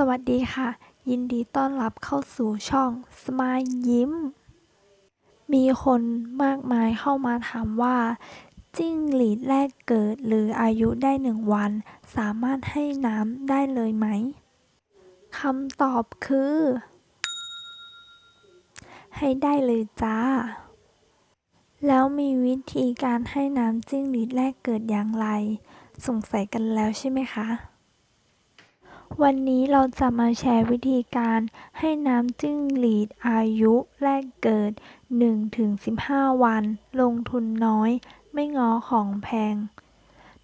สวัสดีค่ะ ยินดีต้อนรับเข้าสู่ช่องสมายยิ้ม มีคนมากมายเข้ามาถามว่า จิ้งหรีดแรกเกิดหรืออายุได้หนึ่งวัน สามารถให้น้ำได้เลยไหมคำตอบคือ ให้ได้เลยจ้า แล้วมีวิธีการให้น้ำจิ้งหรีดแรกเกิดอย่างไร สงสัยกันแล้วใช่ไหมคะ วันนี้เราจะมาแชร์วิธีการให้น้ำจิ้งหรีดอายุแรกเกิด 1-15 วัน ลงทุนน้อย ไม่งอของแพง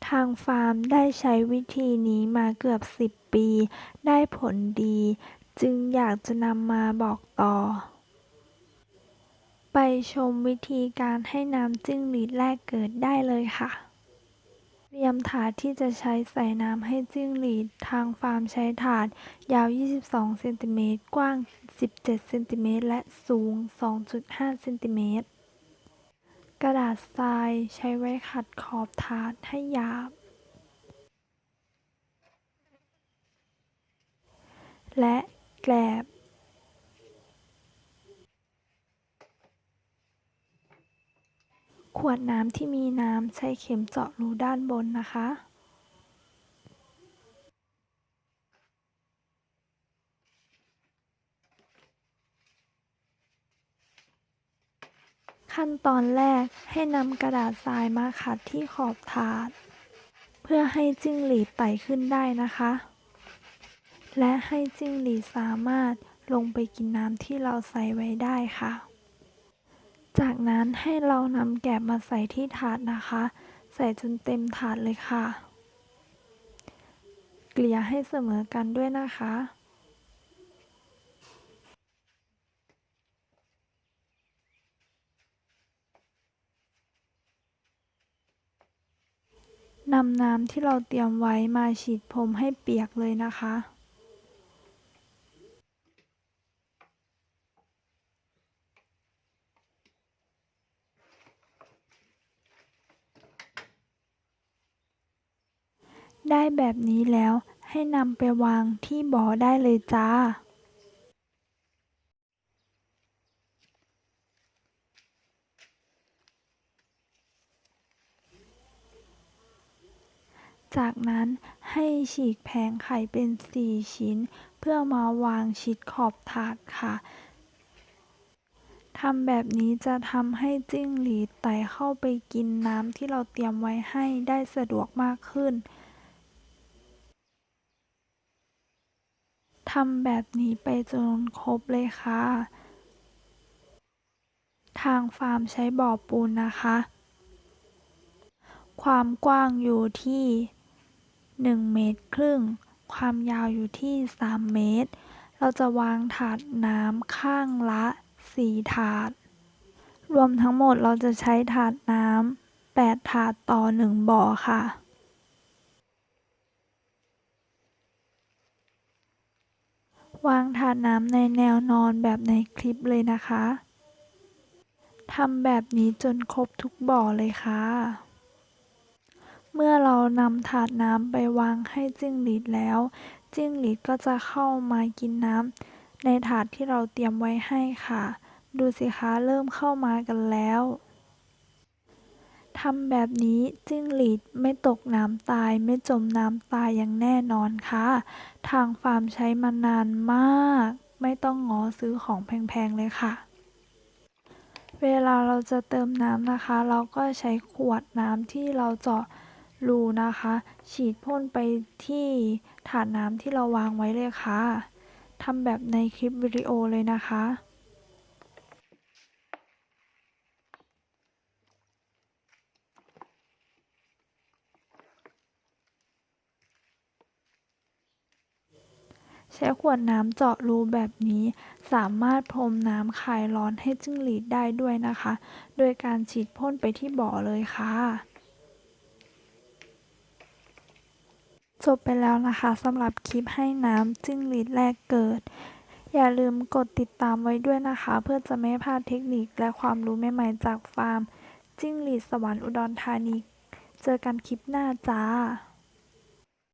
ทางฟาร์มได้ใช้วิธีนี้มาเกือบ 10 ปี ได้ผลดี จึงอยากจะนำมาบอกต่อ ไปชมวิธีการให้น้ำจิ้งหรีดแรกเกิดได้เลยค่ะ เตรียมถาดที่จะใช้ใส่น้ำให้จิ้งหรีด ทางฟาร์มใช้ถาด ยาว 22 เซนติเมตร กว้าง 17 เซนติเมตร และสูง 2.5 เซนติเมตร กระดาษทรายใช้ไว้ขัดขอบถาดให้หยาบ และแกลบ วดน้ำที่มีน้ำใช้เข็มเจาะรูด้านบนนะคะ ขั้นตอนแรกให้นำกระดาษทรายมาขัดที่ขอบถาด เพื่อให้จิ้งหรีดไต่ขึ้นได้นะคะ และให้จิ้งหรีดสามารถลงไปกินน้ำที่เราใส่ไว้ได้ค่ะ จากนั้นให้เรานำแกบมาใส่ที่ถาดนะคะ ใส่จนเต็มถาดเลยค่ะ เกลี่ยให้เสมอกันด้วยนะคะนำน้ำที่เราเตรียมไว้มาฉีดพรมให้เปียกเลยนะคะ ได้แบบนี้แล้วให้นำไปวางที่บ่อได้เลยจ้าจากนั้นให้ฉีกแผงไข่เป็น 4 ชิ้น เพื่อมาวางชิดขอบถาดค่ะทำแบบนี้จะทำให้จิ้งหรีดไต่เข้าไปกินน้ำที่เราเตรียมไว้ให้ได้สะดวกมากขึ้น ทำแบบนี้ไปจนครบเลยค่ะ ทางฟาร์มใช้บ่อปูนนะคะ ความกว้างอยู่ที่ 1 เมตรครึ่ง ความยาวอยู่ที่ 3 เมตร เราจะวางถาดน้ำข้างละ 4 ถาด รวมทั้งหมดเราจะใช้ถาดน้ำ8ถาดต่อ 1 บ่อค่ะ วางถาดน้ำในแนวนอนแบบในคลิปเลยนะคะทำแบบนี้จนครบทุกบ่อเลยค่ะ เมื่อเรานำถาดน้ำไปวางให้จิ้งหรีดแล้ว จิ้งหรีดก็จะเข้ามากินน้ำในถาดที่เราเตรียมไว้ให้ค่ะ ดูสิคะเริ่มเข้ามากันแล้ว ทำแบบนี้จิ้งหรีดไม่ตกน้ำตายไม่จมน้ำตายอย่างแน่นอนค่ะ ทางฟาร์มใช้มานานมาก ไม่ต้องงอซื้อของแพงๆเลยค่ะ เวลาเราจะเติมน้ำนะคะ เราก็ใช้ขวดน้ำที่เราเจาะรูนะคะ ฉีดพ่นไปที่ถาดน้ำที่เราวางไว้เลยค่ะทำแบบในคลิปวิดีโอเลยนะคะ ช้ขวดน้ำเจาะรูแบบนี้ สามารถพรมน้ำคลายร้อนให้จิ้งหรีดได้ด้วยนะคะ โดยการฉีดพ่นไปที่บ่อเลยค่ะจบไปแล้วนะคะสำหรับคลิปให้น้ำจิ้งหรีดแรกเกิด อย่าลืมกดติดตามไว้ด้วยนะคะ เพื่อจะไม่พลาดเทคนิคและความรู้ใหม่ๆจากฟาร์ม จิ้งหรีดสวรรค์อุดรธานี เจอกันคลิปหน้าจ้า